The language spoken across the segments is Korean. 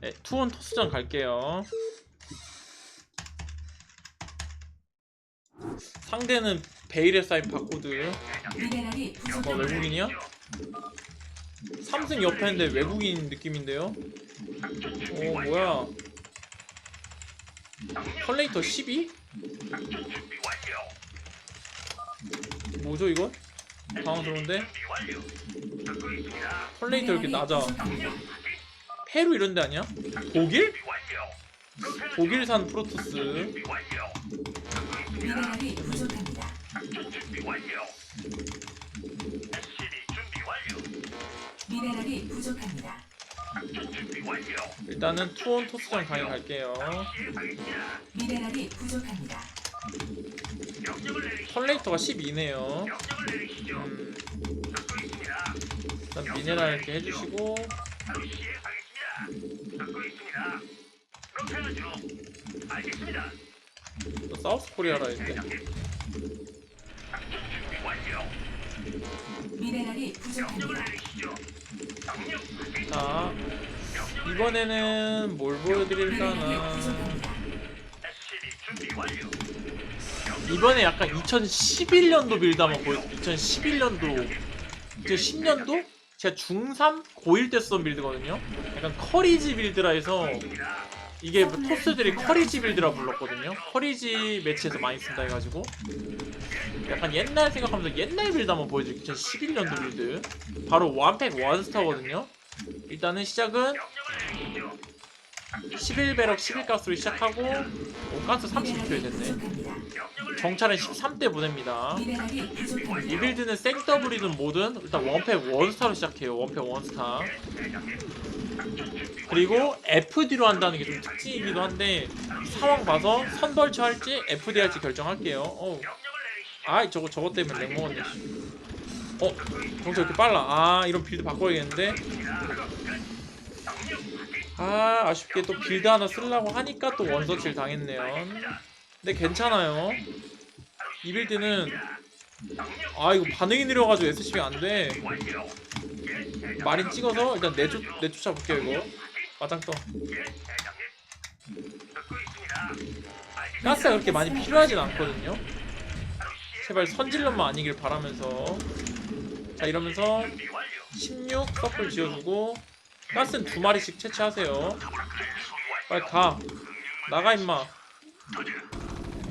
네, 투원 토스전 갈게요. 상대는 베일의 사인 바코드. 어. 외국인이야? 삼승 옆에 있는데 외국인 느낌인데요? 어, 뭐야. 컬레이터 12? 뭐죠, 이거? 당황스러운데? 컬레이터 이렇게 낮아. 페루 이런 데 아니야? 독일? 독일산 프로토스. 미네랄이 부족합니다. 미네랄이 부족합니다. 일단은 투원 토스전 강의 갈게요. 미네랄이 부족합니다. 컬레이터가 12네요. 음, 일단 미네랄 이렇게 해주시고 또 사우스 코리아라 했는데. 미네랄이 부족합니다. 자 이번에는 뭘 미네랄이 보여드릴까나 부족합니다. 이번에 약간 2011년도 빌드 한번 보여 2011년도. 2010년도? 제가 중3? 고1 때 썼던 빌드거든요 약간 커리지 빌드라 해서 이게 뭐 토스들이 커리지 빌드라 불렀거든요. 커리지 매치에서 많이 쓴다 해가지고. 약간 옛날 생각하면서 옛날 빌드 한번 보여드릴게요. 2011년도 빌드. 바로 원팩 원스타거든요. 일단은 시작은 11배럭 11가스로 시작하고 오, 가스 30회 됐네. 정찰은 13대 보냅니다. 이 빌드는 생더블이든 뭐든 일단 원팩 원스타로 시작해요. 원팩 원스타 그리고 FD로 한다는 게 좀 특징이기도 한데 상황 봐서 선벌처 할지 FD 할지 결정할게요. 어우. 아 저거 저거 때문에 렉 먹었네. 씨. 어? 정찰 이렇게 빨라. 아 이런 빌드 바꿔야겠는데. 아 아쉽게 또 빌드 하나 쓰려고 하니까 또 원서치를 당했네요. 근데 괜찮아요. 이 빌드는 아 이거 반응이 느려가지고 SCP가 안돼. 마린 찍어서 일단 내쫓, 내쫓아 볼게요 이거 마장 떠 가스가 그렇게 많이 필요하진 않거든요. 제발 선질럿만 아니길 바라면서. 자 이러면서 16 서플 지어주고 가스는 두 마리씩 채취하세요. 빨리 가. 나가 임마.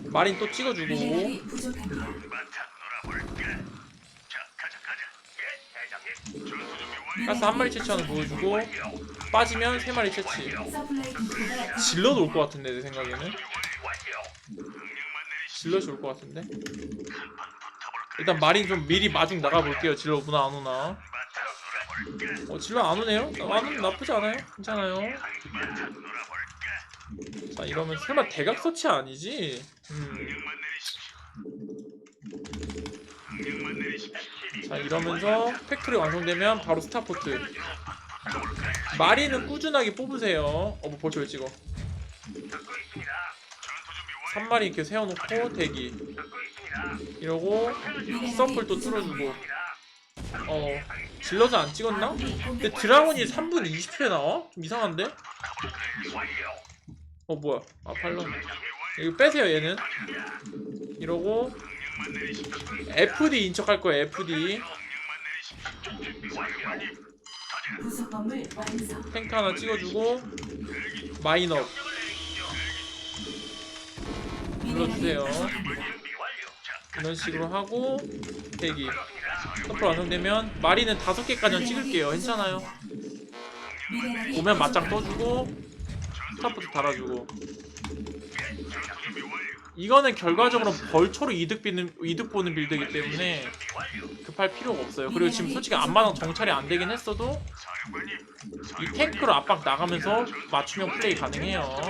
마린 또 찍어주고. 가스 한 마리 채취하는 거 보여주고 빠지면 세 마리 채취. 서플라이 디포가 질럿 올 것 같은데 내 생각에는. 질럿이 올 것 같은데? 일단 마린 좀 미리 마중 나가볼게요 질럿 오나 안 오나? 어 질럿 안 오네요? 안 오면 나쁘지 않아요? 괜찮아요. 자 이러면 설마 대각 서치 아니지? 음. 자 이러면서 팩토리 완성되면 바로 스타포트 마리는 꾸준하게 뽑으세요 어 뭐 벌써 왜 찍어 3마리 이렇게 세워놓고 대기 이러고 서플 또 뚫어주고 어 질러서 안 찍었나? 근데 드라곤이 3분 20초에 나와? 좀 이상한데? 어 뭐야 아 팔런 이거 빼세요 얘는 이러고 FD 인척할 거야 FD. 탱크 하나 찍어주고 마인업 눌러주세요. 이런 식으로 하고 대기. 서플 완성되면 마리는 다섯 개까지는 찍을게요. 괜찮아요. 오면 맞짱 떠주고 스타부터 달아주고. 이거는 결과적으로 벌초로 이득 비는 이득 보는 빌드이기 때문에 급할 필요가 없어요. 그리고 지금 솔직히 앞마당 정찰이 안 되긴 했어도 이 탱크로 압박 나가면서 맞춤형 플레이 가능해요.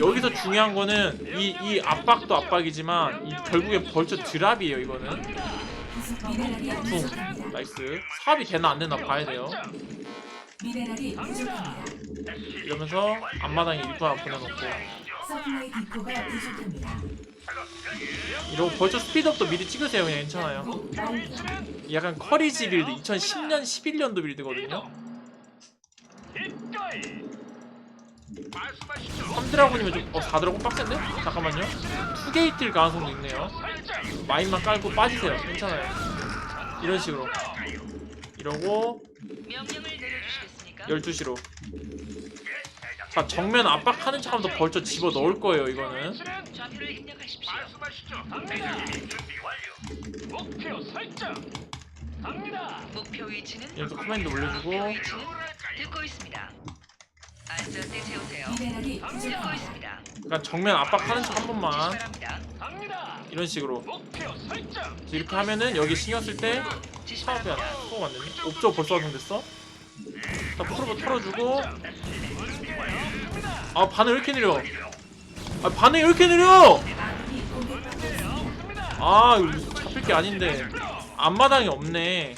여기서 중요한 거는 이, 이 압박도 압박이지만 이 결국에 벌초 드랍이에요. 이거는 퉁. 나이스 사업이 되나 안 되나 봐야 돼요. 이러면서 앞마당에 일부 하나 보내놓고 서플라이 디포가 부족합니다. 이러고 벌써 스피드업도 미리 찍으세요 그냥 괜찮아요 약간 커리지 빌드 2010년 11년도 빌드거든요 이거이. 말씀하시죠. 3드라곤이면 좀.. 어 4드라곤 빡센데? 잠깐만요 2게이트일 가능성도 있네요. 마인만 깔고 빠지세요 괜찮아요 이런 식으로 이러고 명령을 내려주시겠습니까? 12시로 자 정면 압박하는 척하면서 벌써 집어 넣을 거예요 이거는. 목표 위치는 이렇게 커맨드 올려주고 목표 위치는 듣고 있습니다. 안전대 세우세요. 미네랄이 듣고 부족합니다. 있습니다. 그러니까 정면 압박하는 척한 지시 번만 바랍니다. 이런 식으로. 이렇게 하면은 여기 신경 쓸때 지시 사업이 안 바랍니다. 소가 안 되네 옵저 벌써 완성됐어 자 프로보 털어주고 아 반응 왜 이렇게 느려 아 반응이 왜 이렇게 느려. 아 이거 잡힐 게 아닌데 앞마당이 없네.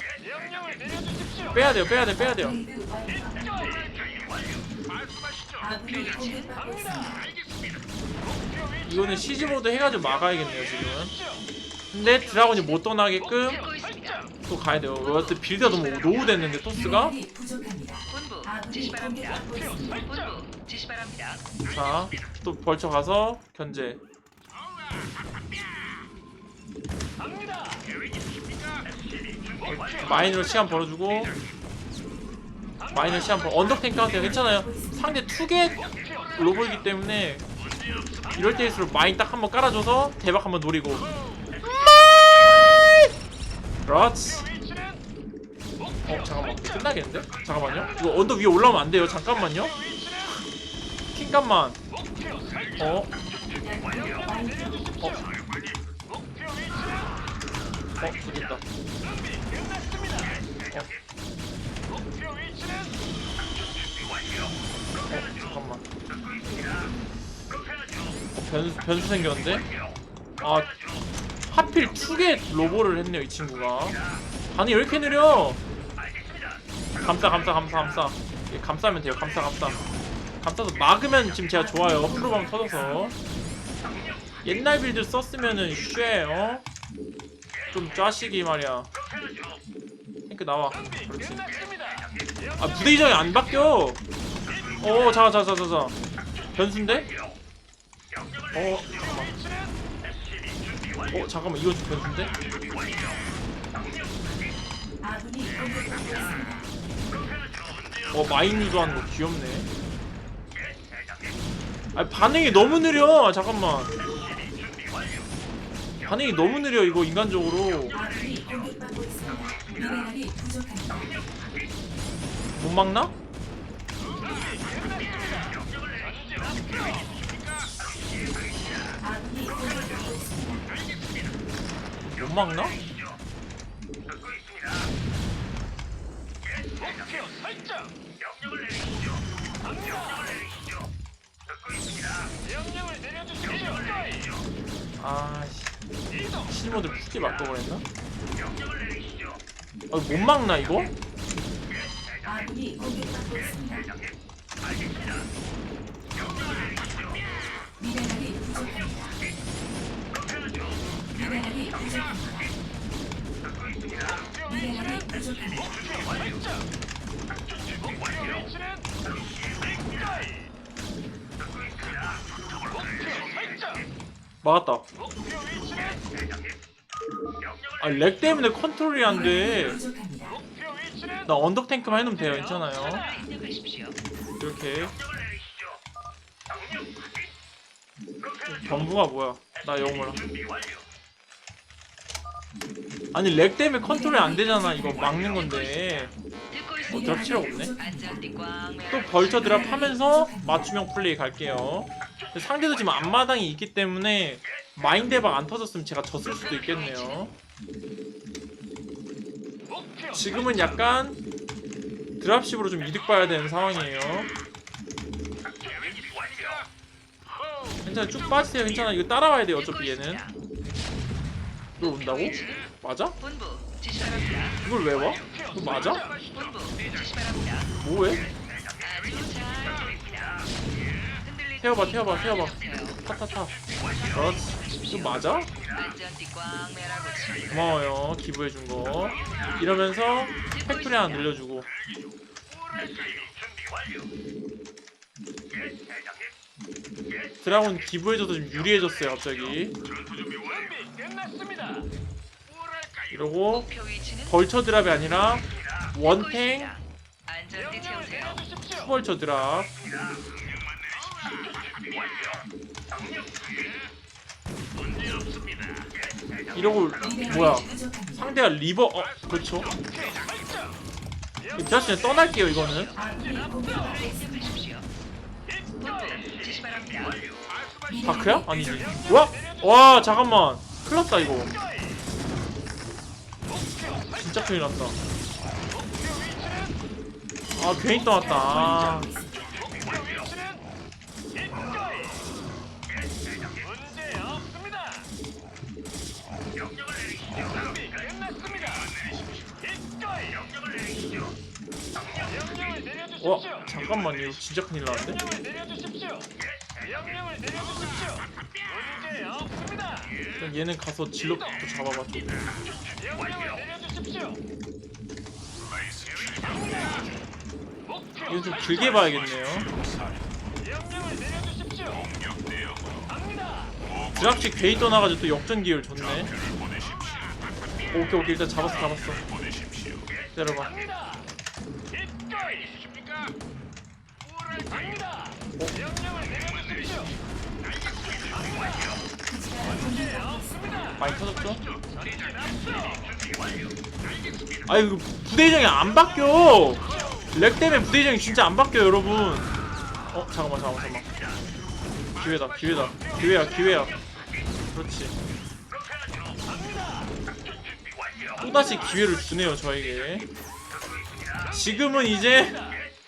빼야 돼요 빼야 돼 빼야 돼요. 이거는 시즈 모드 해가지고 막아야겠네요 지금 근데 드라곤이 못 떠나게끔. 또 가야 돼요 여하튼 빌드가 너무 노후됐는데 토스가 자 또 벌쳐 가서 견제. 마인으로 시간 벌어주고 마인으로 시간 벌 언덕 탱크 하세요. 괜찮아요. 상대 투겟 로봇이기 때문에 이럴 때일수록 마인 딱 한 번 깔아줘서 대박 한 번 노리고. 그렇지. 어 잠깐만. 끝나겠는데? 잠깐만요. 이거 언덕 위에 올라오면 안 돼요. 잠깐만요 목표 설정. 어? 어? 어? 목표 위치는 어 잠깐만 어, 변수, 변수 생겼는데? 아 하필 투겟 로보를 했네요 이 친구가 반응이 왜 이렇게 느려 감싸 감싸 감싸 감싸 예, 감싸면 돼요 감싸 감싸 감싸서 막으면 지금 제가 좋아요. 프로방 터져서. 옛날 빌드 썼으면은 쉐 어? 좀 짜시기 말이야. 탱크 나와. 그렇지. 아 부대 이정이 안 바뀌어. 어 자자 자자 자자 변수인데? 어 잠깐만. 어 잠깐만. 이거 좀 변수인데? 어 마인 유도하는 거 귀엽네 아 반응이 너무 느려 잠깐만 반응이 너무 느려 이거 인간적으로. 못 막나? 못 막나? 목표 설정. 명령을 내려주십시오. 아씨 이동. 실모드 푸지 바꿔버렸나? 아, 못 막나 이거? 아군이 공격받고 있습니다. 미네랄이 부족합니다. 미네랄이 부족합니다. 미네랄이 부족합니다. 설정. 목표 위치는 이거이. 목표 설정. 막았다. 아 렉 때문에 컨트롤이 안돼. 나 언덕 탱크만 해놓으면 돼요. 괜찮아요. 이렇게. 전부가 뭐야? 나 영어 몰라. 아니 렉 때문에 컨트롤이 안 되잖아. 이거 막는 건데. 듣고 어 있습니다. 드랍 필요 없네 또 벌쳐 드랍 하면서 맞춤형 플레이 갈게요 상대도 지금 앞마당이 있기 때문에 마인 대박 안 터졌으면 제가 졌을 수도 있겠네요 지금은 약간 드랍십으로 좀 이득 봐야 되는 상황이에요 괜찮아 쭉 빠지세요 괜찮아 이거 따라와야 돼요 어차피 얘는 이걸 온다고? 맞아? 이걸 왜 와? 이거 맞아? 뭐해? 태워봐 태워봐 태워봐. 타타타 그렇지 이거 맞아? 고마워요 기부해준 거 이러면서 팩토리 하나 늘려주고 드라곤 기부해줘서 좀 유리해졌어요 갑자기. 이러고 벌처 드랍이 아니라 원탱. 투벌처 드랍 이러고 뭐야. 상대가 리버 어 그렇죠. 드랍시는 떠날게요 이거는. 다크야? 아니지 와? 와 잠깐만 큰일 났다 이거 진짜 큰일 났다 아 괜히 떠났다 아. 와 잠깐만요 이거 진짜 큰일 나는데? 얘는 가서 질럿부터 잡아봐 좀 이건 좀 길게 봐야겠네요 명령을 내려주십시오. 갑니다. 드랍식 괜히 떠나가지고 또 역전 기회를 줬네 오케이 오케이 일단 잡았어 잡았어 기다려봐 갑니다. 이거이. 갑니다. 명령을 내려주십시오. 문제 없습니다. 많이 터졌죠? 아 이거 부대장이 안 바뀌어. 렉 때문에 부대장이 진짜 안 바뀌어 여러분. 어 잠깐만 잠깐만 잠깐만. 기회다 기회다. 기회야 기회야. 그렇지. 또다시 기회를 주네요 저에게. 지금은 이제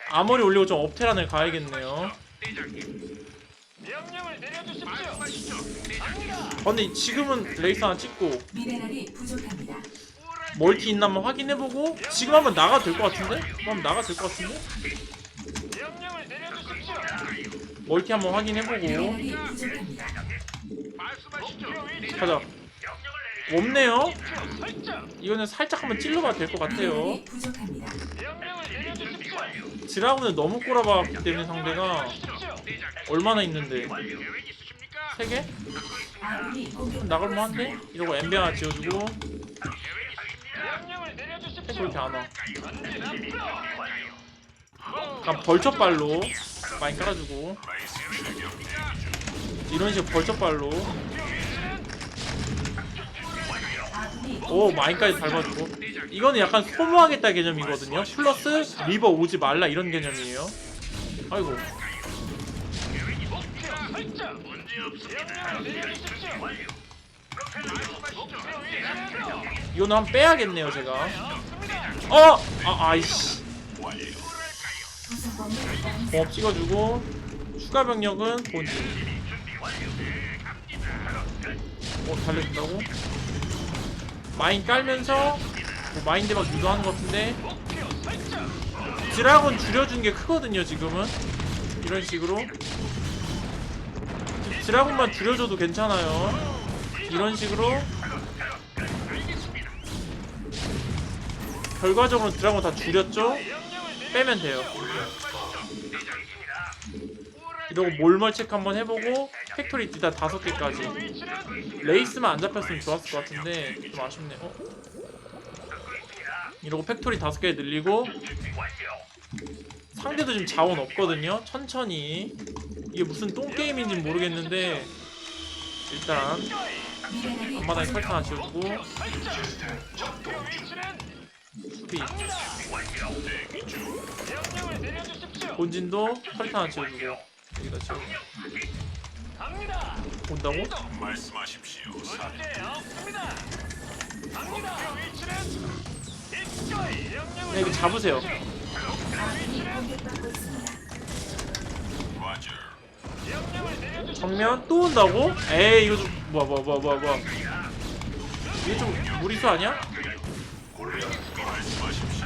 아머리 올리고 좀 업테란을 가야겠네요. 명령을 내려주십시오. 근데 지금은 레이스 하나 찍고 미네랄이 부족합니다. 멀티 있나 한번 확인해보고 지금 한번 나가도 될것 같은데? 한번 나가도 될것 같은데? 명령을 내려주십시오. 멀티 한번 확인해보고 미네랄이 부족합니다. 목표 위치는 가자 없네요? 목표 설정. 이거는 살짝 한번 찔러봐도 될 것 같아요 미네랄이 부족합니다. 명령을 내려주십시오. 드라군을 너무 꼬라박기 때문에 상대가. 얼마나 있는데 3개? 아군이 공격 나갈만한데? 이러고 엠비 하나 지어주고. 이렇게 안 와 전진 앞으로. 약간 벌처발로 많이 깔아주고 이런 식으로 벌처발로 오 마인까지 밟아주고 이거는 약간 소모하겠다 개념이거든요 플러스 리버 오지 말라 이런 개념이에요 아이고 설정. 명령을 내려주십시오. 목표 위치는 이거는 한 번 빼야겠네요 제가. 어! 아, 아이씨. 공업 찍어주고 추가 병력은 본진 어 달려준다고? 마인 깔면서 뭐 마인 대박 유도하는 것 같은데 목표 설정. 드라곤 줄여준 게 크거든요 지금은 이런 식으로 드라곤만 줄여줘도 괜찮아요. 이런 식으로. 결과적으로 드라곤 다 줄였죠? 빼면 돼요. 이러고 몰멀 체크 한번 해보고 팩토리 일단 다섯 개까지. 레이스만 안 잡혔으면 좋았을 것 같은데 좀 아쉽네. 어? 이러고 팩토리 다섯 개 늘리고 상대도 지금 자원 없거든요. 천천히 이게 무슨 똥 게임인지 는 모르겠는데 일단 앞마당에 설탕 하나 지어주고 수비. 본진도 설탕 하나 지어주고 여기다 지어 갑니다. 온다고? 명령을 네, 이거 잡으세요. 정면 또 온다고? 에이 이거 좀 뭐야 뭐야 뭐야 뭐야 뭐야 이게 좀 무리수 아니야?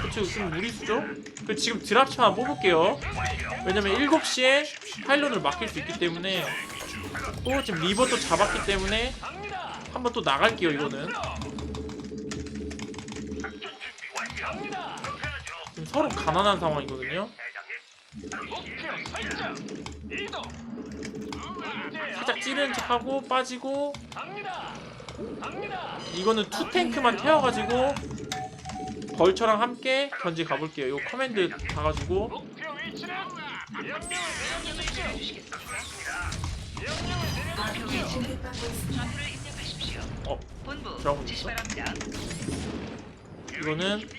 그쵸 좀 무리수죠? 그 지금 드랍차 하나 뽑을게요 왜냐면 7시에 파일런을 맡길 수 있기 때문에 또 지금 리버 또 잡았기 때문에. 한번 또 나갈게요 이거는. 지금 서로 가난한 상황이거든요 살짝 찌르는 척하고 빠지고. 이거는 투 탱크만 태워가지고 벌처랑 함께 견제 가볼게요. 이거 커맨드 가가지고. 어 지시 있어? 이거는.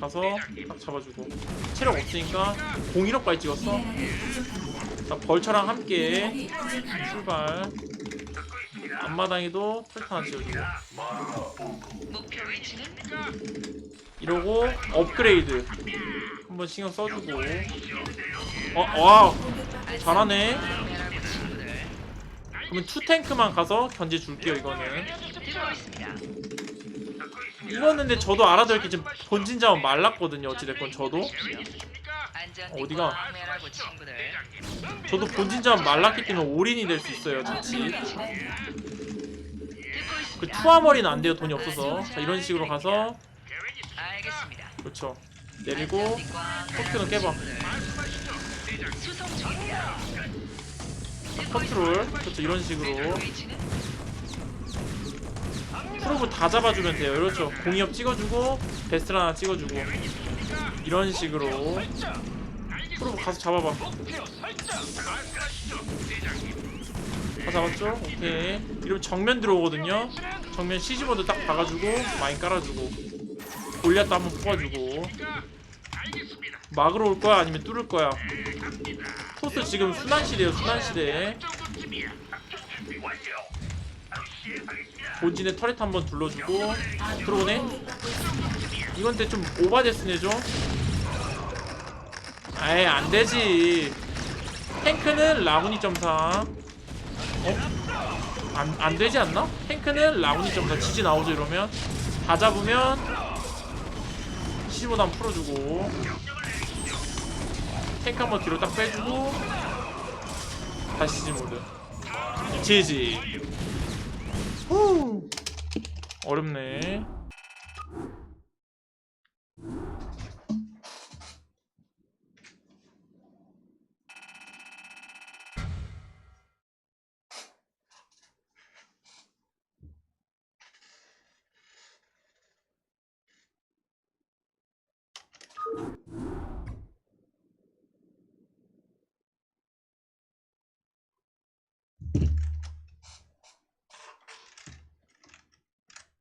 가서 딱 잡아주고. 체력 없으니까 공일업까지 찍었어 자 벌처랑 함께. 출발. 앞마당에도 털타 하나 지어주고. 이러고 업그레이드 한번 신경 써주고. 어, 와 잘하네. 그러면 투 탱크만 가서 견제 줄게요 이거는. 이거는 근데 저도 알아들 게 지금 본진 자원 말랐거든요 어찌됐건 저도 어디가? 꽉 매라고 친구들. 저도 본진 자원 말랐기 때문에 올인이 될 수 있어요 듣고 그. 투하머리는 안 돼요 돈이 없어서 자 이런 식으로 가서. 그렇죠 내리고 포트는 깨봐. 컨트롤. 그렇죠 이런 식으로 프로브 다 잡아주면 돼요 그렇죠 공이업 찍어주고 베스트 하나 찍어주고 이런 식으로 프로브 가서 잡아봐. 다 잡았죠? 오케이. 이러면 정면 들어오거든요. 정면 시즈모드 딱 박아주고 마인 깔아주고. 골리앗도 한번 뽑아주고. 막으러 올 거야? 아니면 뚫을 거야? 토스 지금 순환 시대요 순환 시대. 본진에 터렛 한번 둘러주고. 들어오네? 이건 근데 좀 오바데스네 좀 아이 안되지. 탱크는 라구니 점사. 어? 안, 안 되지 않나? 탱크는 라구니 점사. 지지 나오죠 이러면. 다 잡으면 15단 한번 풀어주고. 탱크 한번 뒤로 딱 빼주고 다시 지지 모드. 지지. 후! 어렵네